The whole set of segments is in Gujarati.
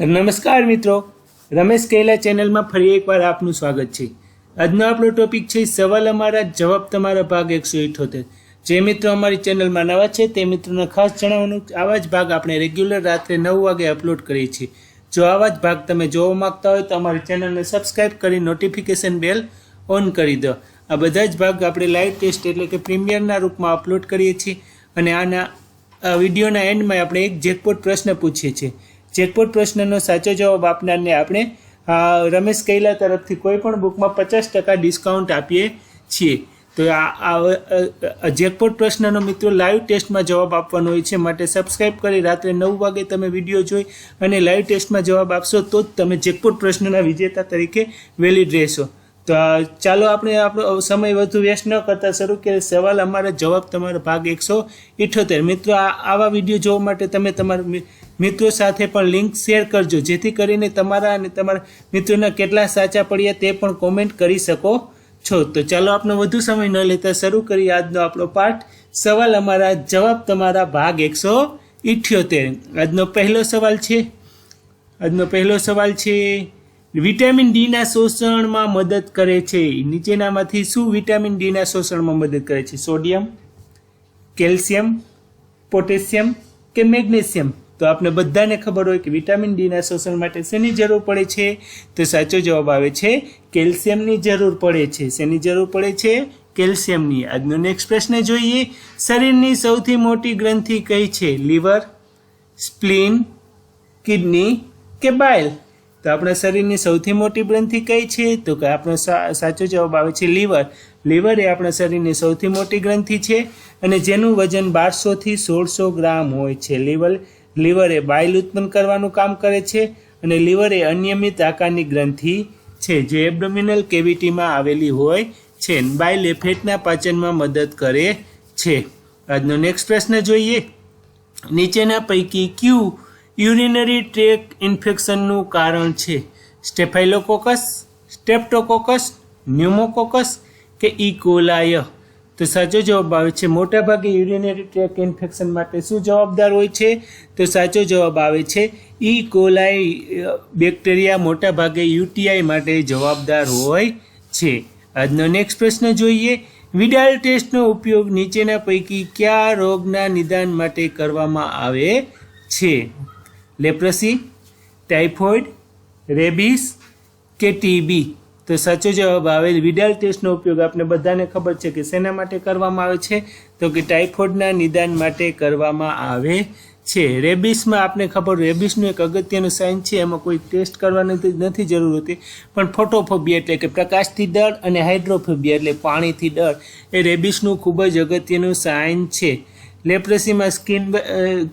નમસ્કાર મિત્રો. રમેશ કેલા ચેનલમાં ફરી એકવાર આપનું સ્વાગત છે. આજનો આપણો ટોપિક છે, સવાલ અમારા જવાબ તમારા ભાગ એકસો ઇઠોતેર જે મિત્રો અમારી ચેનલમાં નવા છે, તે મિત્રોને ખાસ જણાવવાનું આવા જ ભાગ આપણે રેગ્યુલર રાત્રે નવ વાગે અપલોડ કરીએ છીએ. જો આવા જ ભાગ તમે જોવા માંગતા હોય તો અમારી ચેનલને સબસ્ક્રાઈબ કરી નોટિફિકેશન બેલ ઓન કરી દો. આ બધા જ ભાગ આપણે લાઈવ ટેસ્ટ એટલે કે પ્રીમિયરના રૂપમાં અપલોડ કરીએ છીએ અને આના વિડીયોના એન્ડમાં આપણે એક જેકપોટ પ્રશ્ન પૂછીએ છીએ. જેકપોટ પ્રશ્નનો સાચો જવાબ આપનારને આપણે રમેશ કૈલા તરફથી કોઈ પણ બુકમાં પચાસ ટકા ડિસ્કાઉન્ટ આપીએ છીએ. તો આ જેકપોટ પ્રશ્નનો મિત્રો લાઈવ ટેસ્ટમાં જવાબ આપવાનો હોય છે. માટે સબસ્ક્રાઈબ કરી રાત્રે નવ વાગે તમે વીડિયો જોઈ અને લાઈવ ટેસ્ટમાં જવાબ આપશો તો જ તમે જેકપોટ પ્રશ્નના વિજેતા તરીકે વેલિડ રહેશો. તો ચાલો આપણે આપણો સમય વધુ વેસ્ટ ન કરતા શરૂ કે સવાલ અમારા જવાબ તમારો ભાગ એકસો ઇઠોતેર. મિત્રો આવા વીડિયો જોવા માટે તમે તમારા મિત્રો સાથે પણ લિંક શેર કરજો. જેથી કરીને તમારા અને તમારા મિત્રોના કેટલા સાચા પડ્યા તે પણ કોમેન્ટ કરી શકો છો. તો ચાલો આપણો વધુ સમય ન લેતા શરૂ કરીએ આજનો આપણો પાઠ. સવાલ અમારા જવાબ તમારા ભાગ એકસો ઇઠ્યોતેર. આજનો પહેલો સવાલ છે. આજનો પહેલો સવાલ છે વિટામિન ડીના શોષણમાં મદદ કરે છે. નીચેનામાંથી શું વિટામિન ડીના શોષણમાં મદદ કરે છે? સોડિયમ કેલ્શિયમ પોટેશિયમ કે મેગ્નેશિયમ તો આપણે બધાને ખબર હોય કે વિટામિન ડીના શોષણ માટે શેની જરૂર પડે છે? તો સાચો જવાબ આવે છે કેલ્શિયમની જરૂર પડે છે. શેની જરૂર પડે છે? કેલ્શિયમની આજનો નેક્સ્ટ પ્રશ્ન જોઈએ. શરીરની સૌથી મોટી ગ્રંથિ કઈ છે? લીવર સ્પ્લીન કિડની કે બાઇલ તો આપણા શરીરની સૌથી મોટી ગ્રંથિ કઈ છે? તો કે આપણો સાચો જવાબ આવે છે લીવર. લીવર એ આપણા શરીરની સૌથી મોટી ગ્રંથિ છે અને જેનું વજન બારસોથી સોળસો ગ્રામ હોય છે. લીવર લીવર એ બાઇલ ઉત્પન્ન કરવાનું કામ કરે છે અને લીવર એ અનિયમિત આકારની ગ્રંથિ છે જે એબ્ડોમિનલ કેવિટીમાં આવેલી હોય છે. બાઇલ એ ફેટના પાચનમાં મદદ કરે છે. આજનો નેક્સ્ટ પ્રશ્ન જોઈએ. નીચેના પૈકી ક્યુ યુરિનરી ટ્રેક ઇન્ફેક્શનનું કારણ છે સ્ટેફાઇલોકોકસ, સ્ટેપ્ટોકોકસ, ન્યુમોકોકસ કે ઇકોલાય તો સાચો જવાબ આવે છે. મોટાભાગે યુરિનરી ટ્રેક ઇન્ફેક્શન માટે શું જવાબદાર હોય છે? તો સાચો જવાબ આવે છે ઈ કોલાય બેક્ટેરિયા મોટાભાગે યુટીઆઈ માટે જવાબદાર હોય છે. આજનો નેક્સ્ટ પ્રશ્ન જોઈએ. વિડાલ ટેસ્ટનો ઉપયોગ નીચેના પૈકી કયા રોગના નિદાન માટે કરવામાં આવે છે? લેપ્રસી, ટાઇફોઇડ, રેબીસ કે ટીબી? તો સાચો જવાબ આવે વિડાલ ટેસ્ટનો ઉપયોગ આપણે બધાને ખબર છે કે શેના માટે કરવામાં આવે છે? તો કે ટાઇફોઇડના નિદાન માટે કરવામાં આવે છે. રેબિસમાં આપણે ખબર, રેબિસનું એક અગત્યનું સાઇન છે, એમાં કોઈ ટેસ્ટ કરવાની નથી જરૂર હોતી, પણ ફોટોફોબિયા એટલે કે પ્રકાશથી ડર અને હાઇડ્રોફોબિયા એટલે પાણીથી ડર. એ રેબિસનું ખૂબ જ અગત્યનું સાઇન છે. લેપ્રસીમાં સ્કિન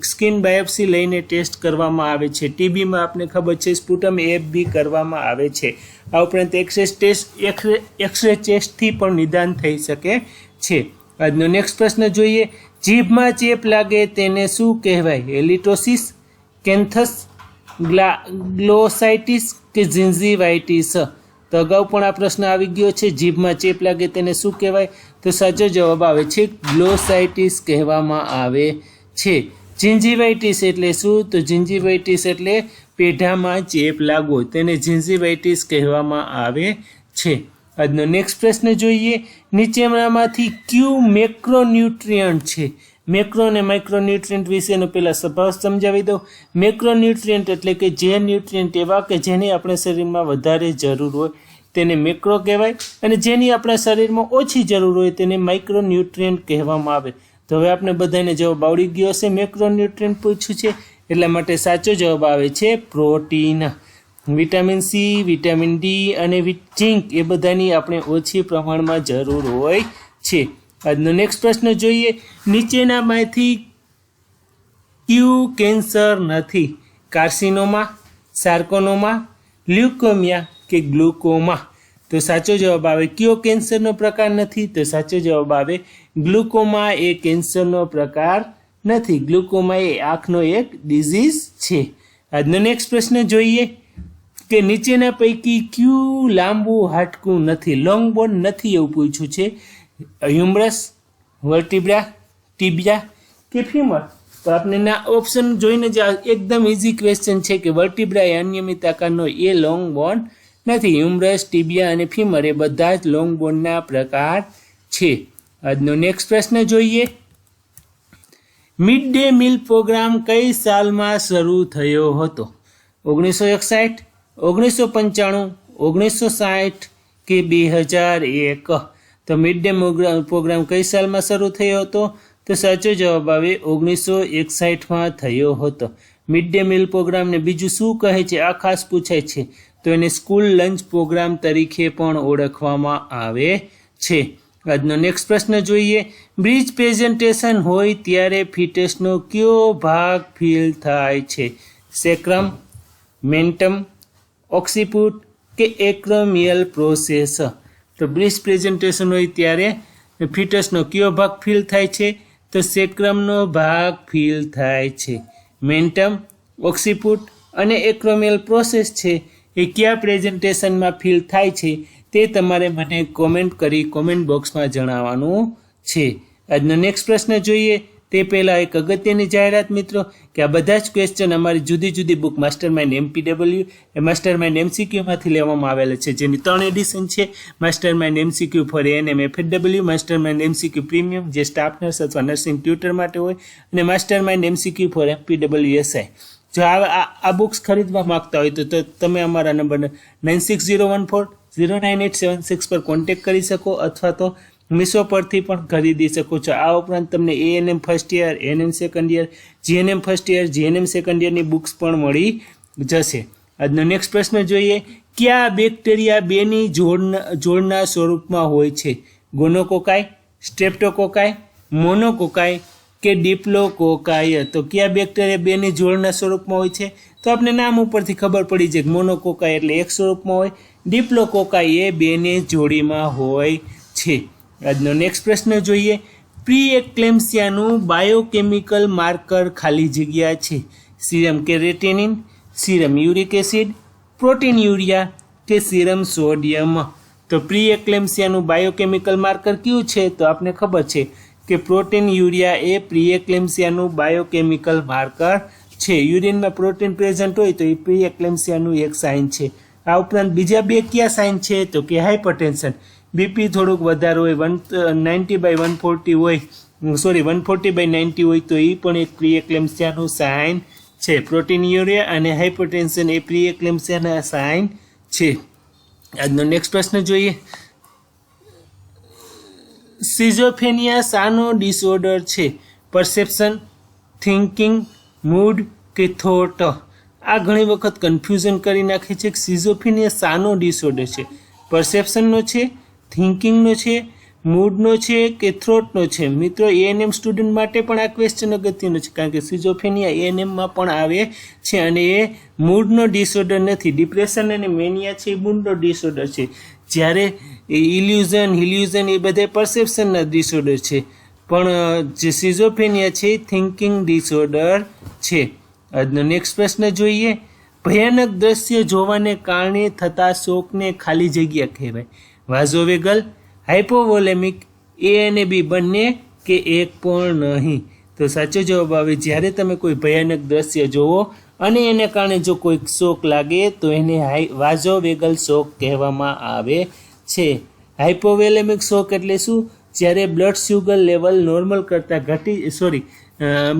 સ્કિન બાયોપ્સી લઈને ટેસ્ટ કરવામાં આવે છે. ટીબીમાં આપને ખબર છે, સ્પુટમ એફ બી કરવામાં આવે છે. આ ઉપરાંત X ray test, X ray X ray ટેસ્ટથી પણ નિદાન થઈ શકે છે. આજનો નેક્સ્ટ પ્રશ્ન જોઈએ. જીભમાં ચેપ લાગે તેને શું કહેવાય? એલિટોસિસ, કેન્થસ, ગ્લા, ગ્લોસાઇટિસ કે ઝિન્ઝીવાઇટિસ તો અગાઉ પણ આ પ્રશ્ન આવી ગયો છે. જીભમાં ચેપ લાગે તેને શું કહેવાય? તો સાચો જવાબ આવે છે ગ્લોસાઇટિસ કહેવામાં આવે છે. જિન્જીવાઇટિસ એટલે શું? તો જિન્જીવાઇટિસ એટલે પેઢામાં ચેપ લાગવો, તેને જિન્જીવાઇટિસ કહેવામાં આવે છે. આજનો નેક્સ્ટ પ્રશ્ન જોઈએ. નીચેનામાંથી ક્યુ મેક્રોન્યુટ્રિયન્ટ છે? મેક્રો અને માઇક્રોન્યુટ્રિયન્ટ વિશેનો પહેલાં સ્વભાવ સમજાવી દઉં. મેક્રોન્યુટ્રિયન્ટ એટલે કે જે ન્યુટ્રિયન્ટ એવા કે જેની આપણે શરીરમાં વધારે જરૂર હોય તેને મેક્રો કહેવાય અને જેની આપણા શરીરમાં ઓછી જરૂર હોય તેને માઇક્રોન્યુટ્રિયન્ટ કહેવામાં આવે. તો હવે આપણે બધાને જવાબ આવડી ગયો હશે મેક્રોન્યુટ્રિયન્ટ પૂછ્યું છે, એટલા માટે સાચો જવાબ આવે છે protein vitamin C vitamin D અને ઝીંક એ બધાની આપણે ઓછી પ્રમાણમાં જરૂર હોય છે. આજનો નેક્સ્ટ પ્રશ્ન જોઈએ, નીચેનામાંથી ક્યુ કેન્સર નથી? કાર્સિનોમા, સાર્કોનોમા, લ્યુકોમિયા કે ગ્લુકોમા? તો સાચો જવાબ આવે, કયો કેન્સરનો પ્રકાર નથી? તો સાચો જવાબ આવે, ગ્લુકોમા એ કેન્સરનો પ્રકાર નથી. ગ્લુકોમા એ આંખનો એક ડિઝીઝ છે. આજનો નેક્સ્ટ પ્રશ્ન જોઈએ કે નીચેના પૈકી ક્યુ લાંબુ હાડકું નથી? લોંગ બોન નથી એવું પૂછ્યું છે. હ્યુમરસ, વર્ટિબ્રા ટીબિયા કે ફીમર? તો આપણે ના ઓપ્શન જોઈને જ એકદમ ઇઝી ક્વેશ્ચન છે કે વર્ટિબ્રા એ અનિયમિત આકારનો, એ લોંગ બોન નથી હ્યુમરસ ટીબિયા અને ફીમર એ બધા જ લોંગ બોનના પ્રકાર છે. આજનો નેક્સ્ટ પ્રશ્ન જોઈએ. મિડ ડે મિલ પ્રોગ્રામ કઈ સાલમાં શરૂ થયો હતો? ઓગણીસો એકસાઠ ઓગણીસો પંચાણું ઓગણીસો સાઠ કે બે હજાર એક? તો મિડ ડે પ્રોગ્રામ કઈ સાલમાં શરૂ થયો હતો? તો સાચો જવાબ આવે ઓગણીસો એકસાઠમાં થયો હતો. મિડ ડે મિલ પ્રોગ્રામને બીજું શું કહે છે? આ ખાસ પૂછાય છે. તો એને સ્કૂલ લંચ પ્રોગ્રામ તરીકે પણ ઓળખવામાં આવે છે. આજનો નેક્સ્ટ પ્રશ્ન જોઈએ. બ્રિજ પ્રેઝન્ટેશન હોય ત્યારે ફિટેસનો કયો ભાગ ફીલ થાય છે? સેક્રમ, મેન્ટમ ઓક્સિપુટ કે એક્રોમિયલ પ્રોસેસ? તો બ્રિજ પ્રેઝન્ટેશન હોય ત્યારે ફિટસનો કયો ભાગ ફીલ થાય છે? તો સેક્રમનો ભાગ ફીલ થાય છે. મેન્ટમ ઓક્સિપુટ અને એક્રોમિયલ પ્રોસેસ છે. એ કયા પ્રેઝન્ટેશનમાં ફીલ થાય છે તે તમારે મને કોમેન્ટ કરી કોમેન્ટ બોક્સમાં જણાવવાનું છે. આજનો નેક્સ્ટ પ્રશ્ન જોઈએ. તે પહેલાં એક અગત્યની જાહેરાત મિત્રો, કે આ બધા જ ક્વેશ્ચન અમારી જુદી જુદી બુક માસ્ટર માઇન્ડ એમપીડબલ્યુ એ માસ્ટર માઇન્ડ એમસીક્યુમાંથી લેવામાં આવેલા છે. જેની ત્રણ એડિશન છે. Master mind MCQ for N M FHW master mind MCQ premium જે સ્ટાફ નર્સ અથવા નર્સિંગ ટ્યુટર માટે હોય, અને master mind MCQ for MPW SI જો આ આ બુક્સ ખરીદવા માંગતા હોય તો તમે અમારા number nine six zero one four zero nine eight seven six પર કોન્ટેક્ટ કરી શકો અથવા તો મીશો પરથી પણ ખરીદી શકો છો. આ ઉપરાંત તમને ANM first year ANM second year GNM first year GNM second યરની books પણ મળી જશે. આજનો નેક્સ્ટ પ્રશ્ન જોઈએ, કયા બેક્ટેરિયા બેની જોડના જોડના સ્વરૂપમાં હોય છે? ગોનોકોકાય, સ્ટ્રેપ્ટોકોકાય મોનોકોકાઈ કે ડિપ્લોકોકાય તો કયા બેક્ટેરિયા બેની જોડના સ્વરૂપમાં હોય છે? તો આપણે નામ ઉપરથી ખબર પડી જાય કે મોનોકોકાય એટલે એક સ્વરૂપમાં હોય. ડિપ્લોકોકાઈ એ બેની જોડીમાં હોય છે. આજનો નેક્સ્ટ પ્રશ્ન જોઈએ. પ્રી એક્લેમ્સિયાનું બાયોકેમિકલ માર્કર ખાલી જગ્યા છે. Serum creatinine serum uric acid, protein urea કે સિરમ સોડિયમ. તો પ્રી એક્લેમ્સિયાનું બાયોકેમિકલ માર્કર કયું છે? તો આપને ખબર છે કે પ્રોટીન યુરિયા એ પ્રિએક્લેમ્સિયાનું બાયોકેમિકલ માર્કર છે. યુરિનમાં પ્રોટીન પ્રેઝન્ટ હોય તો એ પ્રિએક્લેમ્સિયાનું એક સાઇન છે. આ ઉપરાંત બીજા બે કયા સાઇન છે તો કે હાઇપરટેન્શન. બીપી થોડુંક વધારે હોય, one, ninety by one forty હોય sorry, one forty by ninety હોય તો એ પણ એક પ્રિએક્લેમ્સિયાનું સાઇન છે. પ્રોટીન યુરિયા અને હાઇપરટેન્શન એ પ્રિએક્લેમ્સિયાના સાઇન છે. આજનો નેક્સ્ટ પ્રશ્ન જોઈએ. સિઝોફેનિયા શાનો ડિસઓર્ડર છે? પરસેપ્શન, થિંકિંગ, મૂડ કે થોટ? આ ઘણી વખત કન્ફ્યુઝન કરી નાખે છે કે સિઝોફેનિયા શાનો ડિસઓર્ડર છે. પરસેપ્શનનો છે, થિંકિંગનો છે, મૂડનો છે કે થ્રોટનો છે? મિત્રો એએનએમ સ્ટુડન્ટ માટે પણ આ ક્વેશ્ચન અગત્યનો છે, કારણ કે સિઝોફેનિયા એએનએમમાં પણ આવે છે અને એ મૂડનો ડિસઓર્ડર નથી. ડિપ્રેશન અને મેનિયા છે, એ મૂડનો ડિસઓર્ડર છે. જ્યારે ઇલ્યુઝન હિલ્યુઝન એ બધા પરસેપ્શનના ડિસઓર્ડર છે. પણ જે સિઝોફેનિયા છે, એ થિંકિંગ ડિસઓર્ડર છે. આજનો નેક્સ્ટ પ્રશ્ન જોઈએ. ભયાનક દ્રશ્ય જોવાને કારણે થતા શોકને ખાલી જગ્યા કહેવાય. વાઝોવેગલ હાઇપોવોલેમિક એ અને બી બંને કે એક પણ નહીં. તો સાચો જવાબ આવે, જ્યારે તમે કોઈ ભયાનક દ્રશ્ય જોવો અને એને કારણે જો કોઈ શોક લાગે, તો એને હાઈ વાઝોવેગલ શોક કહેવામાં આવે છે. હાઇપોવેલેમિક શોક એટલે શું? જ્યારે બ્લડ શુગર લેવલ નોર્મલ કરતાં ઘટી, સોરી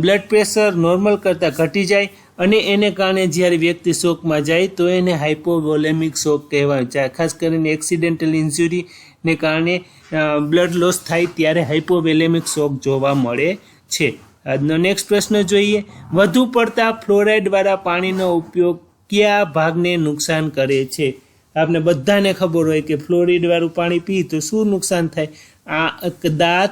બ્લડ પ્રેશર નોર્મલ કરતાં ઘટી જાય અને એને કારણે જ્યારે વ્યક્તિ શોકમાં જાય, તો એને હાઇપોવોલેમિક શોક કહેવાય. ખાસ કરીને એક્સિડેન્ટલ ઇન્જ્યુરીને કારણે બ્લડ લોસ થાય ત્યારે હાઇપોવેલેમિક શોક જોવા મળે છે. આજનો નેક્સ્ટ પ્રશ્ન જોઈએ. વધુ પડતા ફ્લોરાઇડવાળા પાણીનો ઉપયોગ કયા ભાગને નુકસાન કરે છે? આપણે બધાને ખબર હોય કે ફ્લોરિડવાળું પાણી પી તો શું નુકસાન થાય? આ દાંત,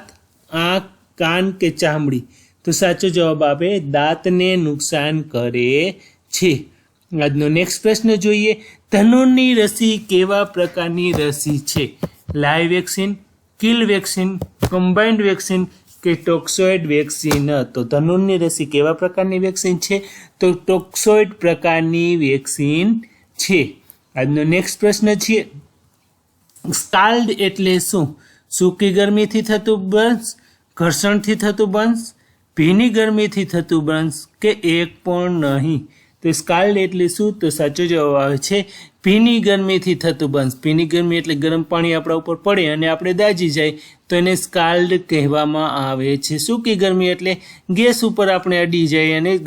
આંખ, કાન કે ચામડી? તો સાચો જવાબ આપે, દાંતને નુકસાન કરે છે. આજનો નેક્સ્ટ પ્રશ્ન જોઈએ, ધનુની રસી કેવા પ્રકારની રસી છે? Live vaccine, kill vaccine combined vaccine કે ટોક્સોઇડ વેક્સિન તો ધનુરની રસી કેવા પ્રકારની વેક્સિન છે? તો ટોક્સોઇડ પ્રકારની વેક્સિન છે. આજનો નેક્સ્ટ પ્રશ્ન છે સ્કાલ્ડ એટલે શું? સૂકી ગરમીથી થતું બંશ ઘર્ષણથી થતું બંશ ભીની ગરમીથી થતું બંશ કે એક પણ નહીં? તો સ્કાલ્ડ એટલે શું? તો સાચો જવાબ આવે છે, ભીની ગરમીથી થતું બંધ. ભીની ગરમી એટલે ગરમ પાણી આપણા ઉપર પડે અને આપણે દાજી જાય, તો એને સ્કાલ્ડ કહેવામાં આવે છે. સૂકી ગરમી એટલે? ગેસ ઉપર આપણે અડી જાય અને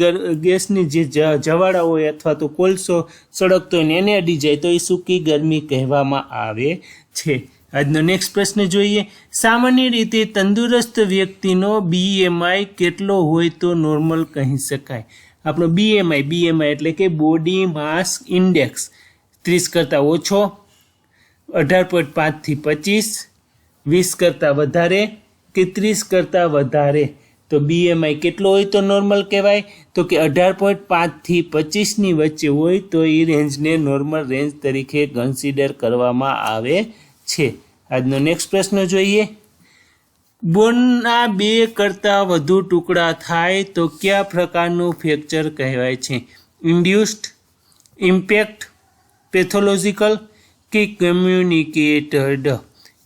ગેસની જે જવાળા હોય અથવા તો કોલસો સળગતો હોય એને અડી જાય, તો એ સૂકી ગરમી કહેવામાં આવે છે. આજનો નેક્સ્ટ પ્રશ્ન જોઈએ. સામાન્ય રીતે તંદુરસ્ત વ્યક્તિનો બીએમઆઈ કેટલો હોય તો નોર્મલ કહી શકાય? આપણો બીએમઆઈ બીએમઆઈ એટલે કે બોડી માસ ઇન્ડેક્સ ત્રીસ કરતાં ઓછો, અઢાર પોઈન્ટ પાંચથી પચીસ, વીસ કરતાં વધારે કે ત્રીસ કરતાં વધારે? તો બીએમઆઈ કેટલો હોય તો નોર્મલ કહેવાય? તો કે અઢાર પોઈન્ટ પાંચથી પચીસની વચ્ચે હોય તો એ રેન્જને નોર્મલ રેન્જ તરીકે કન્સિડર કરવામાં આવે છે. આજનો નેક્સ્ટ પ્રશ્ન જોઈએ. બોનના બે કરતાં વધુ ટુકડા થાય તો કયા પ્રકારનું ફ્રેક્ચર કહેવાય છે? ઇન્ડ્યુસ્ડ, ઇમ્પેક્ટ, પેથોલોજીકલ કે કમ્યુનિકેટેડ?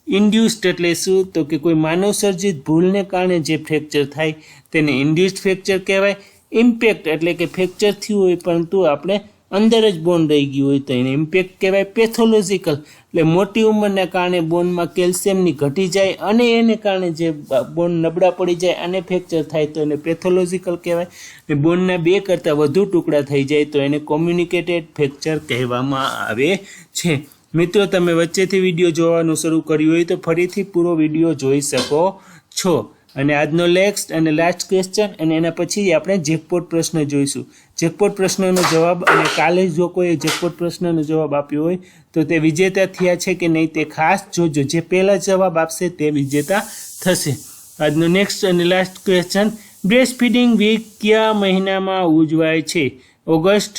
ઇન્ડ્યુસ્ડ એટલે શું? તો કે કોઈ માનવસર્જિત ભૂલને કારણે જે ફ્રેક્ચર થાય તેને ઇન્ડ્યુસ્ડ ફ્રેક્ચર કહેવાય. ઇમ્પેક્ટ એટલે કે ફ્રેક્ચર થયું હોય પરંતુ આપણે અંદર જ બોન રહી ગયું હોય તો એને ઇમ્પેક્ટ કહેવાય પેથોલોજીકલ એટલે મોટી ઉંમરના કારણે બોનમાં કેલ્શિયમની ઘટી જાય અને એને કારણે જે બોન નબળા પડી જાય અને ફ્રેક્ચર થાય તો એને પેથોલોજીકલ કહેવાય. અને બોનના બે કરતાં વધુ ટુકડા થઈ જાય તો એને કોમ્યુનિકેટેડ ફ્રેક્ચર કહેવામાં આવે છે. મિત્રો, તમે વચ્ચેથી વીડિયો જોવાનું શરૂ કર્યું હોય તો ફરીથી પૂરો વીડિયો જોઈ શકો છો. અને આજનો નેક્સ્ટ અને લાસ્ટ ક્વેશ્ચન અને એના પછી આપણે જેકપોટ પ્રશ્ન જોઈશું. જેકપોટ પ્રશ્નનો જવાબ અને કાલે જો કોઈ જેકપોટ પ્રશ્નનો જવાબ આપ્યો હોય, તો તે વિજેતા થયા છે કે નહીં તે ખાસ જોજો. જે પહેલા જવાબ આપશે તે વિજેતા થશે. આજનો નેક્સ્ટ અને last question breast feeding week કયા મહિનામાં ઉજવાય છે? ઓગસ્ટ,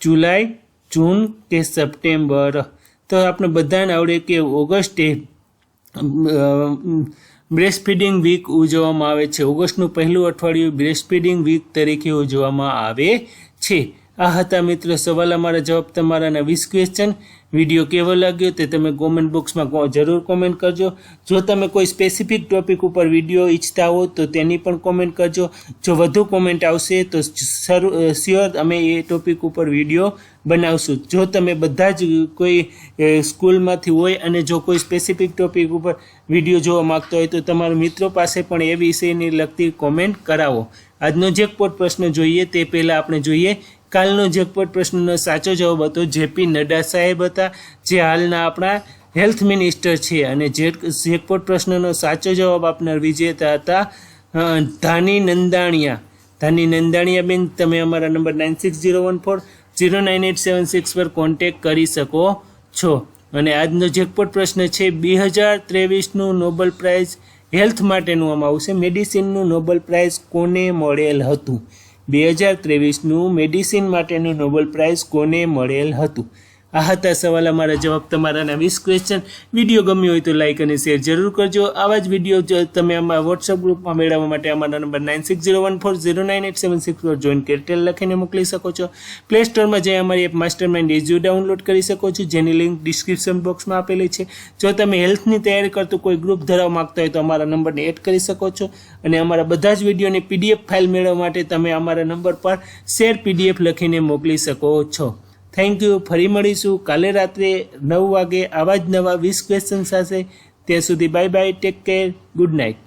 જુલાઈ, જૂન કે સપ્ટેમ્બર? તો આપણે બધાને આવડે કે ઓગસ્ટે બ્રેસ્ટ ફીડિંગ વીક ઉજવવામાં આવે છે. ઓગસ્ટનું પહેલું અઠવાડિયું બ્રેસ્ટફીડિંગ વીક તરીકે ઉજવવામાં આવે છે. આ હતા મિત્રો, સવાલ અમારા જવાબ તમારાના વીસ ક્વેશ્ચન વીડિયો કેવો લાગ્યો તે તમે કોમેન્ટ બોક્સમાં જરૂર કોમેન્ટ કરજો. જો તમે કોઈ સ્પેસિફિક ટોપિક ઉપર વીડિયો ઈચ્છતા હો તો તેની પણ કોમેન્ટ કરજો. જો વધુ કોમેન્ટ આવશે તો શ્યોર અમે એ ટોપિક ઉપર વીડિયો બનાવશું. જો તમે બધા જ કોઈ સ્કૂલમાંથી હોય અને જો કોઈ સ્પેસિફિક ટોપિક ઉપર વીડિયો જોવા માંગતો હોય તો તમારા મિત્રો પાસે પણ એ વિષયની લગતી કોમેન્ટ કરાવો. આજનો જેકપોટ પ્રશ્ન જોઈએ તે પહેલાં આપણે જોઈએ. કાલનો જગપટ પ્રશ્નનો સાચો જવાબ હતો જેપી નડ્ડા સાહેબ હતા, જે હાલના આપણા હેલ્થ મિનિસ્ટર છે. અને જેકપોટ પ્રશ્નનો સાચો જવાબ આપનાર વિજેતા હતા ધાની નંદાણિયા. ધાની નંદાણિયાબેન તમે અમારા number nine six zero one four, zero nine eight seven six પર કોન્ટેક કરી શકો છો. અને આજનો જેકપોટ પ્રશ્ન છે, બે હજાર ત્રેવીસનું નોબલ પ્રાઇઝ હેલ્થ માટેનું આમાં આવશે. મેડિસિનનું નોબલ પ્રાઇઝ કોને મળેલ હતું? બે હજાર ત્રેવીસનું મેડિસિન માટેનું નોબલ પ્રાઇઝ કોને મળેલ હતું? આ હતા સવાલ અમારા જવાબ તમારાના વીસ ક્વેશ્ચન વીડિયો ગમ્યો હોય તો લાઇક અને શેર જરૂર કરજો. આવા જ વીડિયો તમે અમારા વોટ્સઅપ ગ્રુપમાં મેળવવા માટે અમારા number nine six zero one four zero nine eight seven six પર જોઈન કેરટેલ લખીને મોકલી શકો છો. પ્લે સ્ટોરમાં જઈ અમારી app master mind edu download કરી શકો છો, જેની લિંક ડિસ્ક્રિપ્શન બોક્સમાં આપેલી છે. જો તમે હેલ્થની તૈયારી કરતું કોઈ ગ્રુપ ધરાવવા માંગતા હોય તો અમારા નંબરને એડ કરી શકો છો. અને અમારા બધા જ વિડીયોની પીડીએફ ફાઇલ મેળવવા માટે તમે અમારા નંબર પર શેર પીડીએફ લખીને મોકલી શકો છો. થેન્ક યુ ફરી મળીશું. કાલે રાત્રે નવ વાગે આવા જ નવા વીસ ક્વેશ્ચન સાથે. ત્યાં સુધી bye bye take care good night